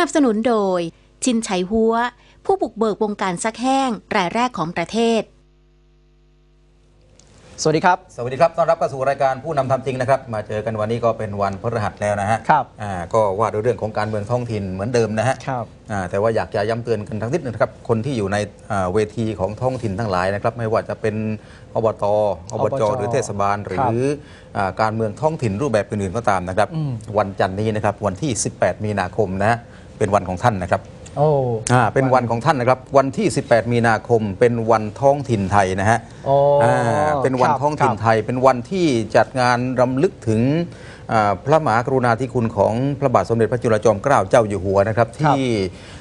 นับสนุนโดย ชินชัยหัว ผู้บุกเบิกวงการซักแห้ง รายแรกของประเทศ สวัสดีครับ สวัสดีครับ ต้อนรับเข้าสู่รายการผู้นำทำจริงนะครับ มาเจอกันวันนี้ก็เป็นวันพฤหัสแล้วนะฮะครับอ่าก็ว่าด้วยเรื่องของการเมืองท้องถิ่นเหมือนเดิมนะฮะครับอ่าแต่ว่าอยากจะย้ำเตือนกันทั้งนิดนึงนะครับ คนที่อยู่ในอ่าเวทีของท้องถิ่นทั้งหลายนะครับ ไม่ว่าจะเป็นอบต อบจ หรือเทศบาล หรืออ่าการเมืองท้องถิ่นรูปแบบอื่นๆก็ตามนะครับอืมวันจันทร์นี้นะครับ วันที่ 18 มีนาคมนะฮะ เป็นวันของท่านนะครับโอ้อ่าเป็นวันของท่านนะครับ วันที่ 18 มีนาคมเป็นวันท้องถิ่นไทยนะฮะโอ้อ่าเป็นวันครับท้องถิ่นครับไทย เป็นวันที่จัดงานรำลึกถึงอ่า พระมหากรุณาธิคุณของพระบาทสมเด็จพระจุลจอมเกล้าเจ้าอยู่หัวนะครับ ที่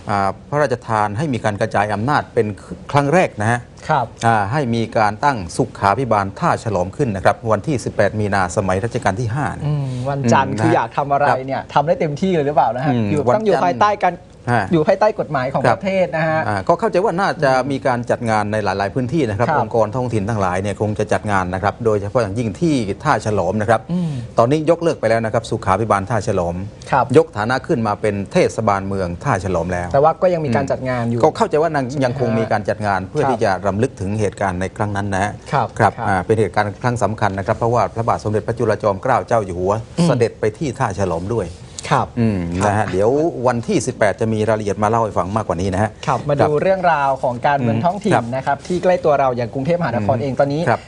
อ่าพระราชทานให้มีการกระจายอำนาจเป็นครั้งแรกนะฮะครับอ่าให้มีการตั้งสุขาพิบาลท่าฉลอมขึ้นนะครับ วันที่ 18 มีนาสมัยรัชกาลที่5นะอืมวันจันทร์อืมคืออยากทำอะไรครับเนี่ยทำได้เต็มที่เลยหรือเปล่านะฮะอืมอยู่วันต้องอยู่จันทร์ภายใต้การ ฮะ อยู่ภายใต้กฎหมายของครัปบระเทศนะฮะ อ่าก็เข้าใจว่าน่าจะมีการจัดงานในหลาย ๆ พื้นที่นะครับครับองค์กรท้องถิ่นทั้งหลายเนี่ยคงจะจัดงานนะครับ โดยเฉพาะอย่างยิ่งที่ท่าฉลอมนะครับ อืมตอนนี้ยกเลิกไปแล้วนะครับสุขาพิบาลท่าฉลอม ครับ ยกฐานะขึ้นมาเป็นเทศบาลเมืองท่าฉลอมแล้ว แต่ว่าก็ยังมีการจัดงานอยู่ ก็เข้าใจว่ายังยังคงมีการจัดงานเพื่อครับที่จะรำลึกถึงเหตุการณ์ในครั้งนั้นนะฮะครับครับครับอ่าเป็นเหตุการณ์ครั้งสำคัญนะครับเพราะว่าพระบาทสมเด็จพระจุลจอมเกล้าเจ้าอยู่หัวอืมเสด็จไปที่ท่าฉลอมด้วย ครับอืมนะฮะเดี๋ยววันที่ 18 จะมีรายละเอียดมาเล่าให้ฟังมากกว่านี้นะฮะครับมาดูเรื่องราวของการเมืองอืมท้องถิ่ครันบนะครับที่ใกล้ตัวเราอย่างกรุงเทพมหานครอืมเองตอนนี้ครับ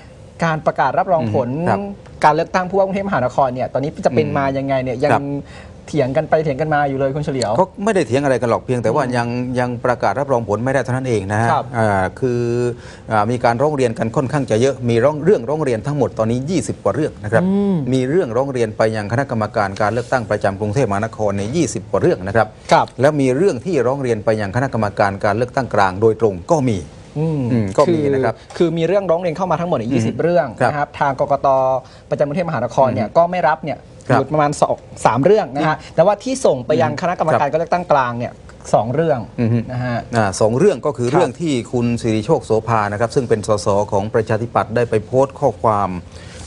การประกาศรับรองผลครับการเลือกตั้งผู้ว่ากรุงเทพมหานครเนี่ยตอนนี้จะเป็นอืมมายังไงเนี่ยยัครังบ เถียงกันไปเถียงกันมาอยู่เลยคุณเฉลียวก็ไม่ได้เถียงอะไรกันหรอกเพียง แต่ว่ายังยังประกาศรับรองผลไม่ได้เท่านั้นเองนะฮะครับอ่าคืออามีการร้องเรียนกันค่อนข้างจะเยอะมีร้องเรื่องร้องเรียนทั้งหมดตอนนี้ 20 กว่าเรื่องนะครับอืมมีเรื่องร้องเรียนไปยังคณะกรรมการการเลือกตั้งประจำกรุงเทพมหานครใน 20 กว่าเรื่องนะครับครับแล้วมีเรื่องที่ร้องเรียนไปยังคณะกรรมการการเลือกตั้งกลาง โดยตรงก็มีอืมอืมก็มีนะครับคือมีเรื่องร้องเรียนเข้ามาทั้งหมดเนี่ยอืม20 เรื่องครับนะครับทางกกตประจำกรุงเทพมหานครเนี่ยอืมก็ไม่รับเนี่ย ครับอยู่ประมาณสองสามเรื่องนะฮะแต่ว่าที่ส่งไปยังคณะกรรมการการเลือกตั้งกลางเนี่ยสองเรื่องอือฮึนะฮะอ่าสองเรื่องก็คือครับเรื่องที่คุณสิริโชคโสภานะครับ ซึ่งเป็นสสของประชาธิปัตย์ได้ไปโพสต์ข้อความ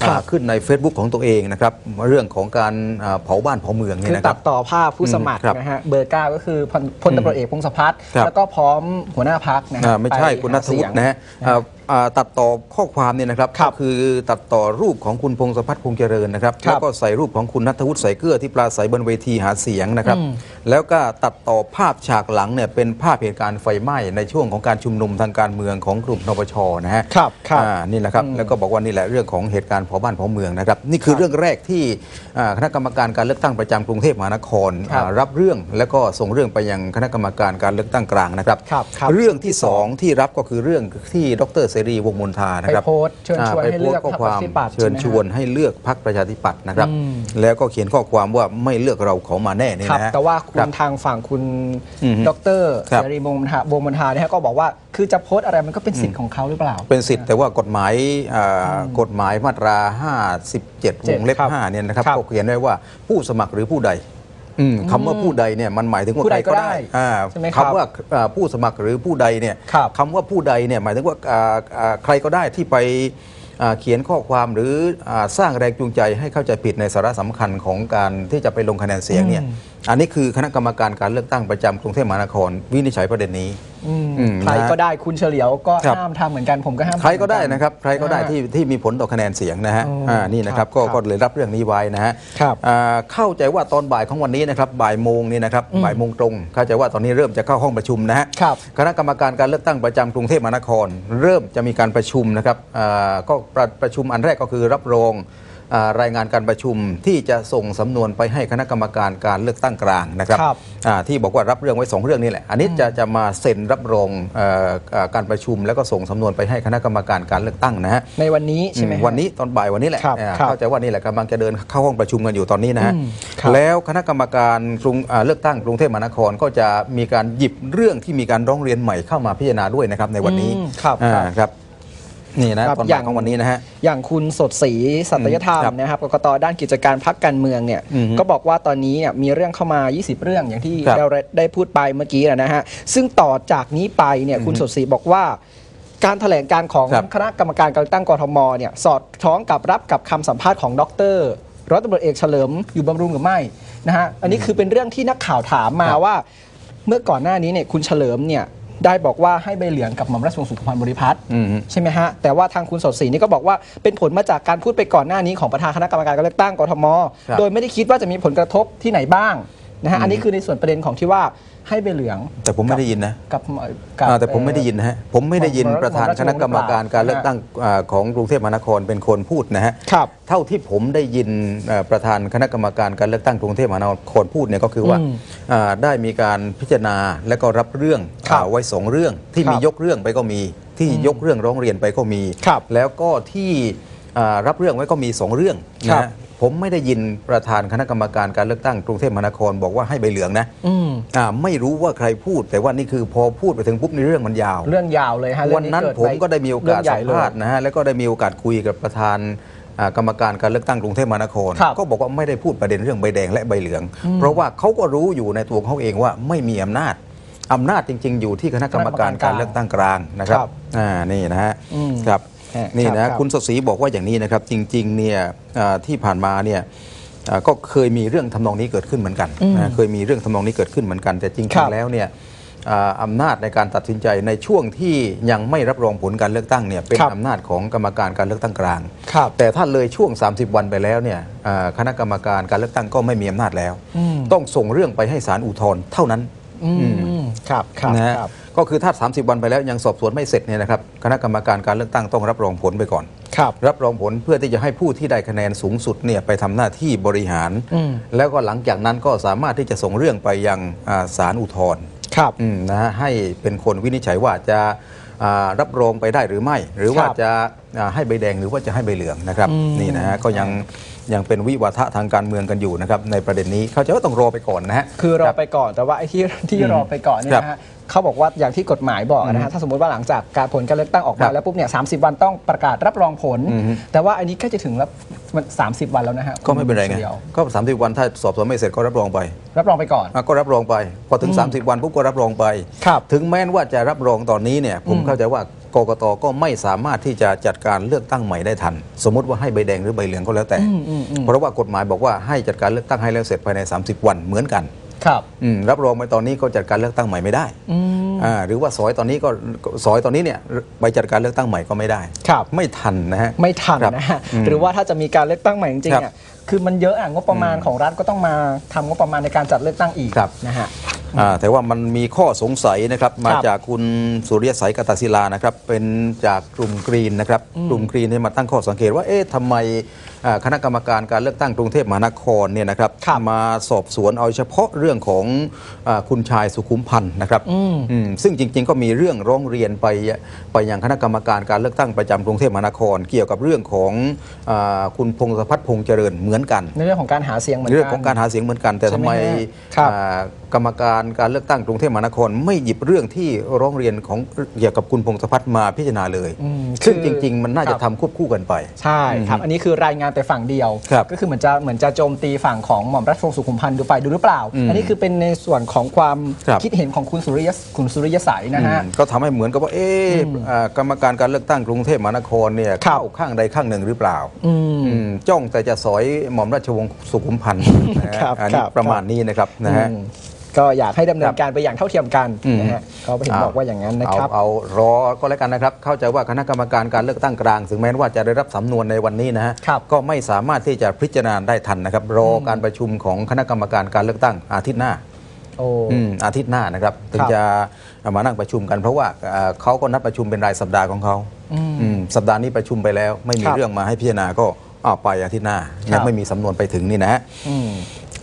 ครับอ่าขึ้นใน Facebook ของตัวเองนะครับ เรื่องของการอ่าเผาบ้านเผาเมืองเนี่คืยอนะคตัรับดต่อภาพผู้สมัครครับนะฮะเบอร์เก้าก็คือพลพลตำรวจเอกพงศพัฒน์ครับแล้วก็พร้อมหัวหน้าพักนะฮะอ่าไม่ใช่ปคุณนัทวุฒิหาเสียงนะฮะอ่าอ่า ตัดต่อข้อความเนี่ยนะครับครับก็คือตัดต่อรูปของคุณพงศพัฒน์พงษ์เจริญนะครับครับแล้วก็ใส่รูปของคุณนัทวุฒิใส่เกลือที่ปราศัยบนเวทีหาเสียงนะครับอืมแล้วก็ตัดต่อภาพฉากหลังเนี่ยเป็นภาพเหตุการณ์ไฟไหม้ในช่วงของการชุมนุมทางการเมืองของกลุ่มนปชนะฮะครับครับอ่านี่แหละครับอืมแล้วก็บอกว่านี่แหละเรื่องของเหตุการณ์เผาบ้านเผาเมืองนะครับนี่คือครับเรื่องแรกที่อ่าคณะกรรมการการเลือกตั้งประจำกรุงเทพมหานครครับอ่ารับเรื่องแล้วก็ส่งเรื่องไปยังคณะกรรมการการเลือกตั้งกลางนะครับครับครับเรื่องที่สองที่รับก็คือเรื่องที่ดรเสรีวงศ์มนทานะไปครับโพสต์เชิญชวนอ่าให้เลือกไปพรรคโพประสต์ข้อความชาธิปัตย์เชิญใไหมชวนให้เลือกพรรคประชาธิปัตย์นะครับอืมแล้วก็เขียนข้อความว่าไม่เลือกเราเขามาแน่นี่ครับนะฮะแต่ว่าคุครัณบทางฝั่งคุณอือฮึดรครับเสรีวงศ์มนทาวงศ์มนทาเนี่ยฮะก็บอกว่าคือจะโพสต์อะไรมันก็เป็นสิทธิ์ของเขาหรือเปล่า เป็นสิทธิ์แต่ว่ากฎหมายอ่ากฎหมายมาตรา 57 วงเล็บครับ5เนี่ยนะครับครับก็เขียนไว้ว่าผู้สมัครหรือผู้ใด อืมคำว่าผู้ใดเนี่ยมันหมายถึงว่าผู้ใคใดรก็ก็ได้ได้อ่าใช่ไหมครับคำว่าอ่าผู้สมัครหรือผู้ใดเนี่ยครับคำว่าผู้ใดเนี่ยหมายถึงว่าอ่าอ่าใครก็ได้ที่ไปอ่าเขียนข้อความหรืออาสร้างแรงจูงใจให้เข้าใจผิดในสาระสำคัญของการที่จะไปลงคะแนนเสียงเนี่ย อืมอันนี้คือคณะกรรมการการเลือกตั้งประจำกรุงเทพมหานคร วินิจฉัยประเด็นนี้ อืมอืมใครนะฮะก็ได้คุณเฉลียวก็ครับ ห้ามทำเหมือนกันผมก็ห้ามใครก็ได้ทำเหมือ นะครับ ใครก็ได้อ่าที่ที่มีผลต่อคะแนนเสียงนะฮะอ๋ออ่อ่านี่นะครับครับก็ครับก็เลยรับเรื่องนี้ไว้นะฮะครับอ่าเข้าใจว่าตอนบ่ายของวันนี้นะครับบ่ายโมงนี่นะครับอืมบ่ายโมงตรง เข้าใจว่าตอนนี้เริ่มจะเข้าห้องประชุมนะฮะครับคณะกรรมการการเลือกตั้งประจำกรุงเทพมหานคร เริ่มจะมีการประชุมนะครับอ่าก็ประประชุมอันแรกก็คือรับรองอ่า รายงานการประชุมที่จะส่งสำนวนไปให้คณะกรรมการการเลือกตั้งกลางนะครับครับอ่าที่บอกว่ารับเรื่องไว้สองเรื่องนี่แหละ อันนี้จะจะมาเซ็นรับรองเอ่อเอ่อการประชุม แล้วก็ส่งสำนวนไปให้คณะกรรมการการเลือกตั้งนะฮะในวันนี้ใช่ไหมอืมฮะวันนี้ตอนบ่ายวันนี้แหละครับอ่าครับเข้าใจว่านี่แหละกำลังจะเดินเข้าห้องประชุมกันอยู่ตอนนี้นะฮะอืมครับแล้วคณะกรรมการกรุงอ่าเลือกตั้งกรุงเทพมหานครก็จะมีการหยิบเรื่องที่มีการร้องเรียนใหม่เข้ามาพิจารณาด้วยนะครับในวันนี้อืมครับอ่าครับครับ นี่นะครับตอนอบ่าย่ายงของวันนี้นะฮะอย่างคุณสดศรีสัตยธรรมครับนะครับกกตด้านกิจการพักการเมืองเนี่ยอือฮึก็บอกว่าตอนนี้เนี่ยมีเรื่องเข้ามา 20 เรื่องอย่างที่ครับเราได้พูดไปเมื่อกี้นะฮะซึ่งต่อจากนี้ไปเนี่ยคุณสดศรีบอกว่าการแถลงการของครับคณะกรรมการการเลือกตั้งกทมเนี่ยสอดคล้องกับรับกับคำสัมภาษณ์ของดรร้อยตำรวจเอกเฉลิมอยู่บำรุงหรือไม่นะฮะอันนี้คือเป็นเรื่องที่นักข่าวถามมาครับว่า เมื่อก่อนหน้านี้เนี่ยคุณเฉลิมเนี่ย ได้บอกว่าให้ใบเหลืองกับหม่อมราชวงศ์สุขุมพันธ์บริพัตรอืมใช่ไหมฮะแต่ว่าทางคุณสดศรีนี่ก็บอกว่าเป็นผลมาจากการพูดไปก่อนหน้านี้ของประธานคณะกรรมการการเลือกตั้งกทมครับโดยไม่ได้คิดว่าจะมีผลกระทบที่ไหนบ้างนะฮะอืมอันนี้คือในส่วนประเด็นของที่ว่า ให้ใบเหลือง แต่ผมไม่ได้ยินนะกับกับอ่าแต่ผมไม่ได้ยินนะฮะผมไม่ได้ยินหม่อมประธานหม่อมราชควงศ์ณะกรรมการการเลือกตั้งอ่าของกรุงเทพมหานครเป็นคนพูดนะฮะครับเท่าที่ผมได้ยินเอ่อประธานคณะกรรมการการเลือกตั้งกรุงเทพมหานครพูดเนี่ยก็คือว่าอืมอ่าได้มีการพิจารณาและก็รับเรื่องครับอ่าไว้สองเรื่องที่ครับมียกเรื่องไปก็มีที่ยกเรื่องร้องเรียนไปก็มีครับแล้วก็ที่อ่ารับเรื่องไว้ก็มีสองเรื่องครันะบฮะ ผมไม่ได้ยินประธานคณะกรรมการการเลือกตั้งกรุงเทพมหานครบอกว่าให้ใบเหลืองนะอืมอ่าไม่รู้ว่าใครพูด แต่ว่านี่คือพอพูดไปถึงปุ๊บในเรื่องมันยาว เรื่องยาวเลยฮะเรื่วัอนงนั้นเดผมก็ได้มีโอกาสเรื่องใหญ่สัมเลยภาษณ์นะฮะแล้วก็ได้มีโอกาสคุยกับประธานอ่ากรรมการการเลือกตั้งกรุงเทพมหานครครับก็บอกว่าไม่ได้พูดประเด็นเรื่องใบแดงและใบเหลือง เพราะว่าเขาก็รู้อยู่ในตัวเขาเองว่าไม่มีอำนาจอำนาจจริง ๆ อยู่ที่คณะกรรมการการเลือกตั้งกลางนะครับครับอ่านี่นะฮะอืมครับฮะ นี่ครันะบคุณสดศรีบอกว่าอย่างนี้นะครับ จริงๆเนี่ยอ่าที่ผ่านมาเนี่ยอ่าก็เคยมีเรื่องทำนองนี้เกิดขึ้นเหมือนกันนะเคยมีเรื่องทำนองนี้เกิดขึ้นเหมือนกัน แต่จริครังบๆแล้วเนี่ยอ่าอำนาจในการตัดสินใจในช่วงที่ยังไม่รับรองผลการเลือกตั้งเนี่ยเป็นครับอำนาจของกรรมการการเลือกตั้งกลางครับแต่ถ้าเลยช่วง 30 วันไปแล้วเนี่ยอ่าคณะกรรมการการเลือกตั้งก็ไม่มีอำนาจแล้วอืมต้องส่งเรื่องไปให้ศาลอุทธรณ์เท่านั้นอืมครับครับนะฮะครับ ก็คือถ้า 30 วันไปแล้วยังสอบสวนไม่เสร็จเนี่ยนะครับคณะกรรมการการเลือกตั้งต้องรับรองผลไปก่อน ครับ รับรองผลเพื่อที่จะให้ผู้ที่ได้คะแนนสูงสุดเนี่ยไปทำหน้าที่บริหาร อืม แล้วก็หลังจากนั้นก็สามารถที่จะส่งเรื่องไปยังอ่าศาลอุทธรณ์ ครับ อืมนะฮะให้เป็นคนวินิจฉัยว่าจะอ่ารับรองไปได้หรือไม่ หรือว่าครับจะอ่าให้ใบแดงหรือว่าจะให้ใบเหลืองนะครับอืมนี่นะฮะก็ยังยังเป็นวิวาทะทางการเมืองกันอยู่นะครับในประเด็นนี้ เขาใจะว่าต้องรอไปก่อนนะฮะคือรอรับไปก่อนแต่ว่าไอ้ที่ที่อืมรอไปก่อนเนี่ยครับนะฮะ เขาบอกว่าอย่างที่กฎหมายบอกนะฮะถ้าสมมติว่าหลังจากการผลการเลือกตั้งออกครัมาบแล้วปุ๊บเนี่ยสาวันต้องประกาศรับรองผลอือฮึแต่ว่าอันนี้ใกล้จะถึงแล้วมันสามสิบวันแล้วนะฮะก็ไม่เป็นไรไงดียวก็สามสิบวันถ้าสอบสวนไม่เสร็จก็รับรองไป รับรองไปก่อนอะก็รับรองไป พอถึง 30 วันปุ๊บก็รับรองไปครับถึงแม้ว่าจะรับรองตอนนี้เนี่ยผมอืมเข้าใจว่ากกตก็ไม่สามารถที่จะจัดการเลือกตั้งใหม่ได้ทัน สมมติว่าให้ใบแดงหรือใบเหลืองก็แล้วแต่อืมอืมอืมเพราะว่ากฎหมายบอกว่าให้จัดการเลือกตั้งให้แล้วเสร็จภายใน 30 วันเหมือนกัน ครับอืมรับรองไปตอนนี้ก็จัดการเลือกตั้งใหม่ไม่ได้อืมอ่าหรือว่าสอยตอนนี้ก็สอยตอนนี้เนี่ยไปจัดการเลือกตั้งใหม่ก็ไม่ได้ครับไม่ทันนะฮะไม่ทันครับนะฮะอืมหรือว่าถ้าจะมีการเลือกตั้งใหม่จริงครับๆเนี่ยคือมันเยอะอะงบประมาณของรัฐก็ต้องมาทำงบประมาณในการจัดเลือกตั้งอีกครับนะฮะอ่าแต่ว่ามันมีข้อสงสัยนะครับมาครับจากคุณสุริยสัยกตศิลานะครับเป็นจากกลุ่มกรีนนะครับกลุ่มกรีนที่มาตั้งข้อสังเกตว่าเอ๊ะทำไมอ่า คณะกรรมการการเลือกตั้งกรุงเทพมหานครเนี่ยนะครับครับมาสอบสวนเอาเฉพาะเรื่องของอาคุณชายสุขุมพันธ์นะครับอืมอืมซึ่งจริง ๆ ก็มีเรื่องร้องเรียนไปไปยังคณะกรรมการการเลือกตั้งประจำกรุงเทพมหานคร เกี่ยวกับเรื่องของอาคุณพงศพัฒน์พงษ์เจริญเหมือนกัน ในเรื่องของการหาเสียงเหมือนในกันเรื่องของการหาเสียงเหมือนกัน แต่ใช่ทำไหมไมฮะครับอ่ากรรมการการเลือกตั้งกรุงเทพมหานคร ไม่หยิบเรื่องที่ร้องเรียนของเกี่ยวกับคุณพงศพัฒน์มาพิจารณาเลยอืมซึ่งคือจริง ๆ มันน่าครัจะบทำควบคู่กันไป ใช่ครับ อันนี้คือรายงานแต่ฝั่งเดียว ครับก็คือเหมือนจะเหมือนจะโจมตีฝั่งของหม่อมราชวงศ์สุขุมพันธ์ดูไปดูหรือเปล่า อืมอันนี้คือเป็นในส่วนของความครับ คิดเห็นของคุณสุริยะคุณสุริยสัยนะฮะ อืมก็ทำให้เหมือนกับว่าเอ๊ะอ่ากรรมการการเลือกตั้งกรุงเทพมหานครเนี่ยครับ เข้าข้างใดข้างหนึ่งหรือเปล่าอืมอืมจ้องแต่จะสอยหม่อมราชวงศ์สุขุมพันธ์นะฮะครับอันนี้ครับ ประมาณนี้นะครับนะฮะ อืม ก็อยากให้ดำเนิครันบการไปอย่างเท่าเทียมกันอืมนะฮะเขาเห็นบอกว่าอย่างนั้นนะครับเอาเอารอก็แล้วกันนะครับ เข้าใจว่าคณะกรรมการการเลือกตั้งกลาง ถึงแม้ว่าจะได้รับสำนวนในวันนี้นะฮะครับก็ไม่สามารถที่จะพิจารณาได้ทันนะครับ รอการประชุมของคณะกรรมการการเลือกตั้งอาทิตย์หน้าโอ้อืมอาทิตย์หน้านะครับถึงครับจะมานั่งประชุมกัน เพราะว่าเอ่อเขาก็นัดประชุมเป็นรายสัปดาห์ของเขาอืมอืมสัปดาห์นี้ประชุมไปแล้ว ไม่มีครับเรื่องมาให้พิจารณาก็อ้าวไปอาทิตย์หน้าครัยังบไม่มีสำนวนไปถึงนี่นะฮะอืม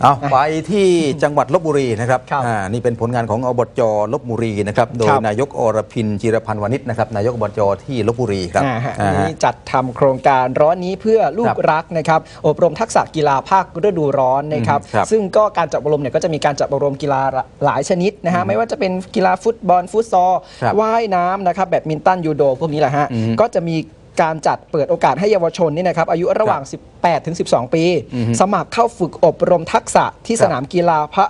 เอาไปที่จังหวัดลบบุรีนะครับครับอ่านี่เป็นผลงานของอบจลบบุรีนะครับ โดคยรับ นายกอรพินจิรพันธ์วณิชนะครับ นายกอบจที่ลบบุรีครับอ่าฮะอ่าอันฮะนี้จัดทำโครงการร้อนนี้เพื่อลูครักบรักนะครับ อบรมทักษะกีฬาภาคฤดูร้อนนะครับ อืมครับซึ่งก็การจัดอบรมเนี่ยก็จะมีการจัดอบรมกีฬาหลายชนิดนะฮะ ไม่ว่าจะเป็นกีฬาฟุตบอลฟุตซอลครับว่ายน้ำนะครับแบดมินตันยูโด พวกนี้แหละฮะ อืมก็จะมี การจัดเปิดโอกาสให้เยาวชนนี่นะครับอายุระหว่าง 18 ถึง 12 ปีอือฮึสมัครเข้าฝึกอบรมทักษะที่ครับสนามกีฬาพระ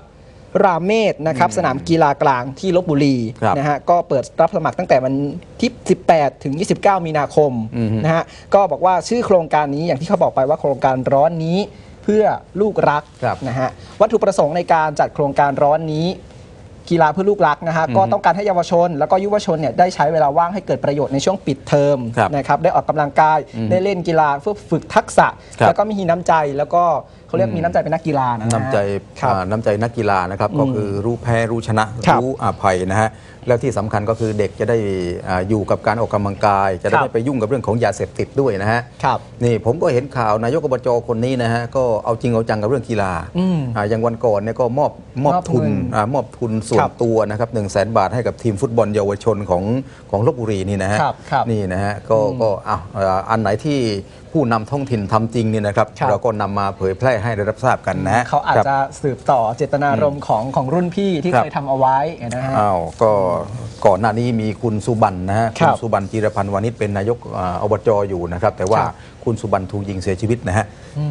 รามเมศนะครับสนามกีฬากลางที่ลบบุรีครับนะฮะก็เปิดรับสมัครตั้งแต่วันที่ 18 ถึง 29 มีนาคมอือฮึนะฮะก็บอกว่าชื่อโครงการนี้อย่างที่เขาบอกไปว่าโครงการร้อนนี้เพื่อลูกรักครับนะฮะวัตถุประสงค์ในการจัดโครงการร้อนนี้ กีฬาเพื่อลูกรักนะฮะก็ต้องการให้เยาวชน แล้วก็ยุวชนเนี่ยได้ใช้เวลาว่างให้เกิดประโยชน์ในช่วงปิดเทอมครับนะครับได้ออกกำลังกายได้เล่นกีฬาเพื่อฝึกทักษะครับแล้วก็มีน้ำใจแล้วก็ เขาเรียกมีน้ำใจเป็นนักกีฬานะฮะน้ำใจครับ อ่าน้ำใจนักกีฬานะครับก็คือรู้แพ้รู้ชนะครับรู้อภัยนะฮะแล้วที่สำคัญก็คือเด็กจะได้อ่าอยู่กับการออกกำลังกาย จะได้ครับไม่ไปยุ่งกับเรื่องของยาเสพติดด้วยนะฮะครับ นี่ผมก็เห็นข่าวนายกอบจคนนี้นะฮะก็เอาจริงเอาจังกับเรื่องกีฬาอืมอ่าอย่างวันก่อนเนี่ยก็มอบมอบมอบทุนเงินอามอบทุนส่วคนรับตัวนะครับหนึ่งแสนบาทให้กับทีมฟุตบอลเยาวชนของของลบบุรีนี่นะฮะครับครับ นี่นะฮะก็ก็อะเอ่ออันไหนที่ ผู้นำท้องถิ่นทำจริงเนี่ยนะครับครับเราก็นำมาเผยแพร่ให้ได้รับทราบกันนะฮะเขาอาจครับจะสืบต่อเจตนารมณ์ของของรุ่นพี่ที่ครับเคยทำเอาไว้นะฮะอ้าวก็ก่อนหน้านี้มีคุณสุบันนะฮะครัคุบณสุบันจีรพันธ์วานิชเป็นนายกอ่าอบจอยู่นะครับ แต่ว่าครับคุณสุบันถูกยิงเสียชีวิตนะฮะ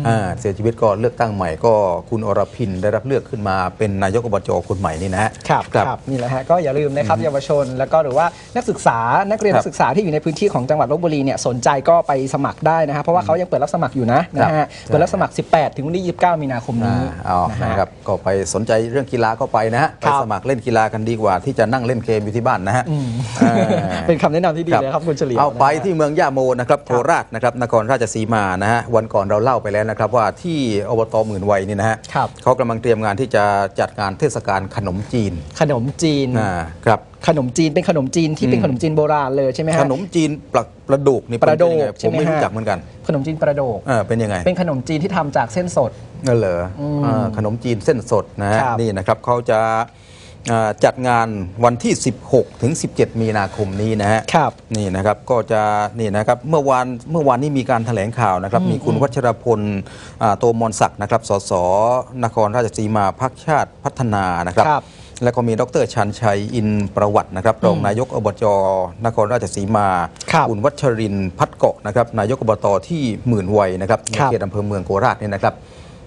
อ่าเสียชีวิตก็เลือกตั้งใหม่ก็คุณอรพินได้รับเลือกขึ้นมาเป็นนายกอบจคนใหม่นี่นะฮะครับครับนี่แหละฮะก็อย่าลืมนะครับเยาวชน แล้วก็หรือว่านักศึกษานักเรียนครับนักศึกษาที่อยู่ในพื้นที่ของจังหวัดลบบุรีเนี่ยสนใจก็ไปสมัครได้นะฮะเพราะว่าเขายังเปิดรับสมัครอยู่นะนะฮะใช่เปิดรับสมัคร 18 ถึงวันที่29 มีนาคมอ่านี้เอานะฮะนะครับก็ไปสนใจเรื่องกีฬาก็ไปนะฮะไปครับสมัครเล่นกีฬากันดีกว่า ที่จะนั่งเล่นเกมอยู่ที่บ้านนะฮะอ่าเป็นคำแนะนำที่ดีเลยครับคุณเฉลียวเอาไปนะฮะที่เมืองย่าโมนะครับโคราชนะครับนครราชสีมานะฮะวันก่อนเราเล่าไปแล้วนะครับว่าที่อบตหมื่นวัยนี่นะฮะครับเขากำลังเตรียมงานที่จะจัดงานเทศกาลขนมจีน ขนมจีนอ่าครับ ขนมจีนเป็นขนมจีนที่เป็นอืมขนมจีนโบราณเลยใช่ไหมฮะขนมจีนปลาปลาดุกนี่ปลาดุกเป็นยังไงใช่ผมไหมไม่ฮะรู้จักเหมือนกัน ขนมจีนประโดกเออเป็นยังไง เป็นขนมจีนที่ทำจากเส้นสดนั่นเหรออ่าขนมจีนเส้นสดนะฮะครับนี่นะครับเขาจะอ่าจัดงานวันที่ 16 ถึง 17 มีนาคมนี้นะฮะครับนี่นะครับก็จะนี่นะครับเมื่อวานเมื่อวานนี้มีการแถลงข่าวนะครับ มีคุณวัชรพลอ่าโตมนศักดิ์นะครับสสนครราชสีมาพักชาติพัฒนานะครับครับ แล้วก็มีดรชันชัยอินประวัตินะครับรองนายกอบจนครราชสีมาครับณวัชรินทร์พัดเกาะนะครับนายกอบตที่หมื่นวัยนะครับในครับเขตอำเภอเมืองโคราชเนี่ยนะครับ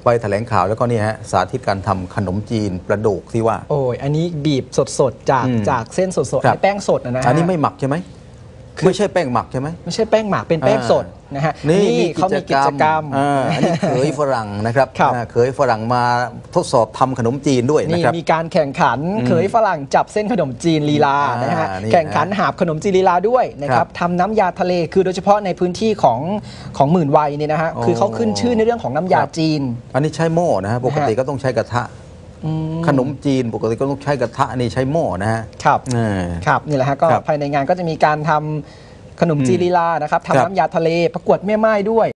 ไปแถลงข่าวแล้วก็นี่ฮะสาธิตการทำขนมจีนประโดกที่ว่า โอ้ยอันนี้บีบสดๆจากอืมจากเส้นสดๆครับในแป้งสดนะฮะอันนี้ไม่หมักใช่ไหม ไม่ใช่แป้งหมักใช่ไหม ไม่ใช่แป้งหมักเป็นแป้งสดนะฮะนี่เขามีกิจกรรมอ่าอันนี้เขยฝรั่งนะครับครับอ่าเขยฝรั่งมาทดสอบทำขนมจีนด้วยนะนี่ครับมีการแข่งขันอืมเคยฝรั่งจับเส้นขนมจีนลีลาอ่านนะฮะนี่แข่งขันหาบขนมจีนลีลาด้วยนะคครัรับบทำน้ำยาทะเลคือโดยเฉพาะในพื้นที่ของของหมื่นวัยเนี่ยนะฮะโอ้คือเขาขึ้นชื่อในเรื่องของน้ำยาครับจีน อันนี้ใช้หม้อนะฮะปกติก็ต้องใช้กระทะอืม ขนมจีนปกติก็ต้องใช้กระทะอันนี่ใช้หม้อนะฮะ ครับอ่าครับนี่แหละฮะก็ครับภายในงานก็จะมีการทำขนมจีนลีลานะครับครับ ทำน้ำยาทะเลประกวดแม่ไม้ด้วย